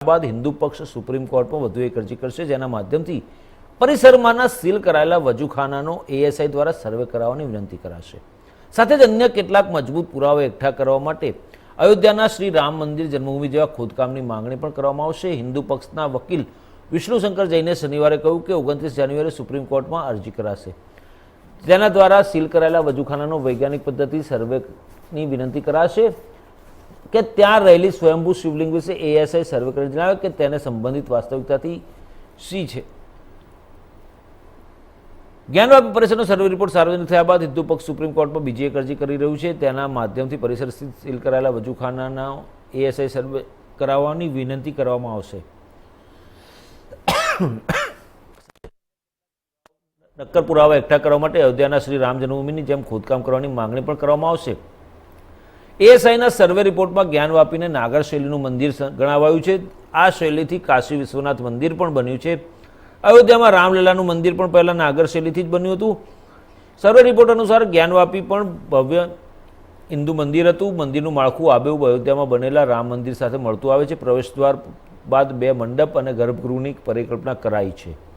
બાદ હિન્દુ પક્ષ સુપ્રીમ કોર્ટમાં વધુ એક અરજી કરશે, જેના માધ્યમથી પરિસરમાંના સીલ કરાયેલા વજુખાનાનો એએસઆઈ દ્વારા સર્વે કરાવવાની વિનંતી કરાશે. સાથે જ અન્ય કેટલાક મજબૂત પુરાવા એકઠા કરવા માટે અયોધ્યાના શ્રી રામ મંદિર જન્મભૂમિ જેવા ખોદકામની માંગણી પણ કરવામાં આવશે. હિન્દુ પક્ષના વકીલ વિષ્ણુશંકર જૈને શનિવારે કહ્યું કે ઓગણત્રીસ જાન્યુઆરી સુપ્રીમ કોર્ટમાં અરજી કરાશે. જેના દ્વારા સીલ કરાયેલા વજુખાનાનો વૈજ્ઞાનિક પદ્ધતિ સર્વેની વિનંતી કરાશે. કે ત્યાં રહેલી સ્વયંભૂ શિવલિંગ વિશે એએસઆઈ સર્વે કરી જણાવે કે તેને સંબંધિત વાસ્તવિકતાથી સી છે. જ્ઞાનવાપી પરિસરનો સર્વે રિપોર્ટ સાર્વજનિક થયા બાદ હિન્દુ પક્ષ સુપ્રીમ કોર્ટમાં બીજી એક અરજી કરી રહ્યું છે. તેના માધ્યમથી પરિસર સ્થિત સીલ કરાયેલા વજુખાનાના એએસઆઈ સર્વે કરાવવાની વિનંતી કરવામાં આવશે. નક્કર પુરાવા એકઠા કરવા માટે અયોધ્યાના શ્રી રામ જન્મભૂમિની જેમ ખોદકામ કરવાની માંગણી પણ કરવામાં આવશે. એએસઆઈના સર્વે રિપોર્ટમાં જ્ઞાનવાપીને નાગર શૈલીનું મંદિર ગણાવાયું છે. આ શૈલીથી કાશી વિશ્વનાથ મંદિર પણ બન્યું છે. અયોધ્યામાં રામલીલાનું મંદિર પણ પહેલાં નાગર શૈલીથી જ બન્યું હતું. સર્વે રિપોર્ટ અનુસાર જ્ઞાનવાપી પણ ભવ્ય હિન્દુ મંદિર હતું. મંદિરનું માળખું આબેહૂબ અયોધ્યામાં બનેલા રામ મંદિર સાથે મળતું આવે છે. પ્રવેશદ્વાર બાદ બે મંડપ અને ગર્ભગૃહની પરિકલ્પના કરાઈ છે.